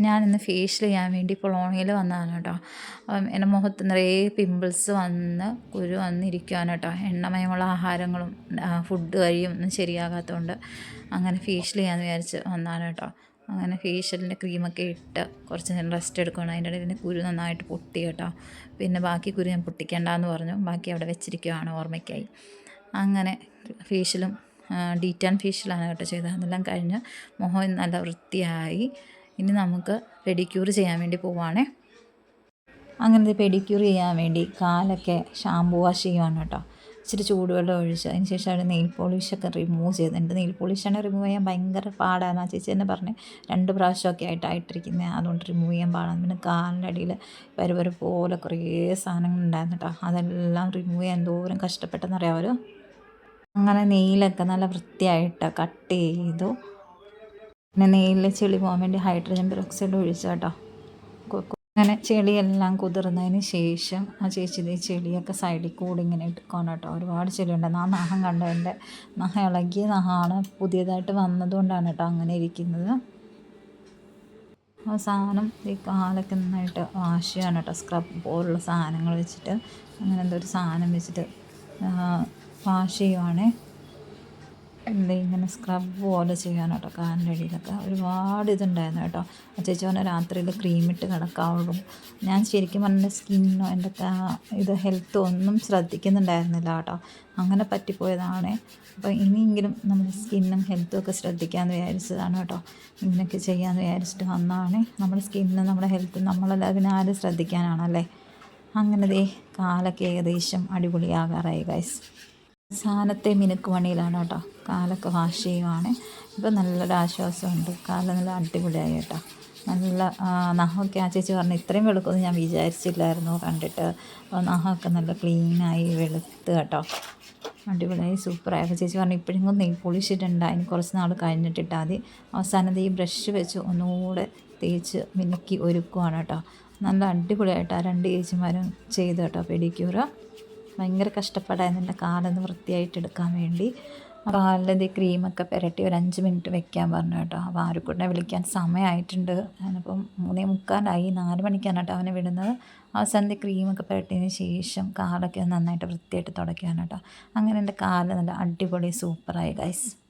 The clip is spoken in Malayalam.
ഞാനിന്ന് ഫേഷ്യൽ ചെയ്യാൻ വേണ്ടി പൊളോണിയിൽ വന്നതാണ് കേട്ടോ. അപ്പം എന്റെ മുഖത്ത് നിറയെ പിമ്പിൾസ് വന്ന് കുരു വന്നിരിക്കുകയാണ് കേട്ടോ. എണ്ണമയമുള്ള ആഹാരങ്ങളും ഫുഡ് കഴിയും ഒന്നും ശരിയാകാത്തതുകൊണ്ട് അങ്ങനെ ഫേഷ്യൽ ചെയ്യാമെന്ന് വിചാരിച്ച് വന്നതാണ് കേട്ടോ. അങ്ങനെ ഫേഷ്യലിന്റെ ക്രീമൊക്കെ ഇട്ട് കുറച്ച് നേരം റെസ്റ്റ് എടുക്കണം അതിന്റെ ഇടയിൽ കുരു നന്നായിട്ട് പൊട്ടി കേട്ടോ. പിന്നെ ബാക്കി കുരു ഞാൻ പൊട്ടിക്കേണ്ടെന്ന് പറഞ്ഞു. ബാക്കി അവിടെ വെച്ചിരിക്കുകയാണ് ഓർമ്മയ്ക്കായി. അങ്ങനെ ഫേഷ്യലും ഡീറ്റാൻ ഫേഷ്യലാണ് കേട്ടോ ചെയ്തത്. അതെല്ലാം കഴിഞ്ഞ് മുഖം നല്ല വൃത്തിയായി. ഇനി നമുക്ക് പെഡിക്യൂർ ചെയ്യാൻ വേണ്ടി പോവുകയാണേ അങ്ങനത്തെ പെഡിക്യൂർ ചെയ്യാൻ വേണ്ടി കാലൊക്കെ ഷാംപൂ വാഷ് ചെയ്യുവാണ് കേട്ടോ. ഇച്ചിരി ചൂടുവെള്ളം ഒഴിച്ച് അതിന് ശേഷം അവിടെ നെയിൽ പോളിഷൊക്കെ റിമൂവ് ചെയ്ത് എന്റെ നെയിൽ പോളിഷാണ് റിമൂവ് ചെയ്യാൻ ഭയങ്കര പാടാണ്. ആ ചേച്ചി തന്നെ പറഞ്ഞ് രണ്ട് പ്രാവശ്യമൊക്കെ ആയിട്ട് ആയിട്ടിരിക്കുന്നത് അതുകൊണ്ട് റിമൂവ് ചെയ്യാൻ പാടാണ്. പിന്നെ കാലിന്റെ അടിയിൽ പരുവര പോലെ കുറേ സാധനങ്ങൾ ഉണ്ടായിരുന്നു കേട്ടോ. അതെല്ലാം റിമൂവ് ചെയ്യാൻ എന്തോരം കഷ്ടപ്പെട്ടെന്നറിയാമല്ലോ അങ്ങനെ നെയിലൊക്കെ നല്ല വൃത്തിയായിട്ട് കട്ട് ചെയ്തു. പിന്നെ നെയിലിൽ ചെളി പോകാൻ വേണ്ടി ഹൈഡ്രജൻ പെറോക്സൈഡ് ഒഴിച്ചു കേട്ടോ അങ്ങനെ ചെളിയെല്ലാം കുതിർന്നതിന് ശേഷം ആ ചേച്ചി ഈ ചെളിയൊക്കെ സൈഡിൽ കൂടി ഇങ്ങനെ ഇട്ടുക്കണം കേട്ടോ ഒരുപാട് ചെളിയുണ്ട്. ആ നഖം കണ്ടതിന്റെ നഖം ഇളകിയ നഖമാണ് പുതിയതായിട്ട് വന്നതുകൊണ്ടാണ് കേട്ടോ അങ്ങനെ ഇരിക്കുന്നത്. അവസാനം ഈ കാലൊക്കെ നന്നായിട്ട് വാഷ് ചെയ്യണം കേട്ടോ സ്ക്രബ് പോലുള്ള സാധനങ്ങൾ വെച്ചിട്ട് അങ്ങനെ എന്തോ ഒരു സാധനം വെച്ചിട്ട് വാഷ് ചെയ്യുവാണേ. എന്താ ഇങ്ങനെ സ്ക്രബ് പോലെ ചെയ്യാൻ കേട്ടോ കാലിന്റെ അടിയിലൊക്കെ. ഒരുപാട് ഇതുണ്ടായിരുന്നു കേട്ടോ. പറഞ്ഞ രാത്രിയിൽ ക്രീമിട്ട് കിടക്കാവുള്ളൂ. ഞാൻ ശരിക്കും പറഞ്ഞ സ്കിന്നോ എന്റെ ഇത് ഹെൽത്തോ ഒന്നും ശ്രദ്ധിക്കുന്നുണ്ടായിരുന്നില്ല കേട്ടോ. അങ്ങനെ പറ്റിപ്പോയതാണ്. അപ്പോൾ ഇനിയെങ്കിലും നമ്മുടെ സ്കിന്നും ഹെൽത്തും ഒക്കെ ശ്രദ്ധിക്കാമെന്ന് വിചാരിച്ചതാണ് കേട്ടോ. ഇങ്ങനെയൊക്കെ ചെയ്യാമെന്ന് വിചാരിച്ചിട്ട് വന്നതാണ്. നമ്മുടെ സ്കിന്നും നമ്മുടെ ഹെൽത്തും നമ്മളെല്ലാവരും ആരും ശ്രദ്ധിക്കാനാണല്ലേ? അങ്ങനെ ദേ കാലൊക്കെ ഏകദേശം അടിപൊളിയാകാറായി ഗൈസ് അവസാനത്തെ മിനുക്ക് പണിയിലാണ് കേട്ടോ കാലൊക്കെ വാഷ് ചെയ്യുവാണ്. ഇപ്പം നല്ലൊരു ആശ്വാസമുണ്ട്. കാല നല്ല അടിപൊളിയായി കേട്ടോ. നല്ല നഖമൊക്കെ ആ ചേച്ചി പറഞ്ഞു ഇത്രയും വെളുക്കുമെന്ന് ഞാൻ വിചാരിച്ചില്ലായിരുന്നു. കണ്ടിട്ട് നഖമൊക്കെ നല്ല ക്ലീനായി വെളുത്ത് കേട്ടോ. അടിപൊളിയായി സൂപ്പറായി. അപ്പോൾ ചേച്ചി പറഞ്ഞു ഇപ്പോഴെങ്കിലും നെയ് പൊളിച്ചിട്ടുണ്ട് അതിന് കുറച്ച് നാൾ കഴിഞ്ഞിട്ടിട്ടാൽ മതി. അവസാനം ഈ ബ്രഷ് വെച്ച് ഒന്നുകൂടെ തേച്ച് മിനുക്കി ഒരുക്കുവാണ് കേട്ടോ. നല്ല അടിപൊളിയായിട്ട് ആ രണ്ട് ചേച്ചിമാരും ചെയ്തു കേട്ടോ പെഡിക്യൂറ്. ഭയങ്കര കഷ്ടപ്പാടായിരുന്നു എന്റെ കാലൊന്ന് വൃത്തിയായിട്ട് എടുക്കാൻ വേണ്ടി. കാലിൽ ക്രീമൊക്കെ പുരട്ടി ഒരു അഞ്ച് മിനിറ്റ് വെക്കാൻ പറഞ്ഞു കേട്ടോ. അപ്പോൾ ആരുക്കുട്ടനെ വിളിക്കാൻ സമയമായിട്ടുണ്ട്. ഞാനിപ്പം മൂന്നേ മുക്കാലായി നാല് മണിക്കാണ് കേട്ടോ അവനെ വിടുന്നത്. അവസാനത്തെ ക്രീമൊക്കെ പുരട്ടിയതിന് ശേഷം കാലൊക്കെ നന്നായിട്ട് വൃത്തിയായിട്ട് തുടയ്ക്കാൻ കേട്ടോ. അങ്ങനെ എന്റെ കാൽ നല്ല അടിപൊളി സൂപ്പറായി ഗൈസ്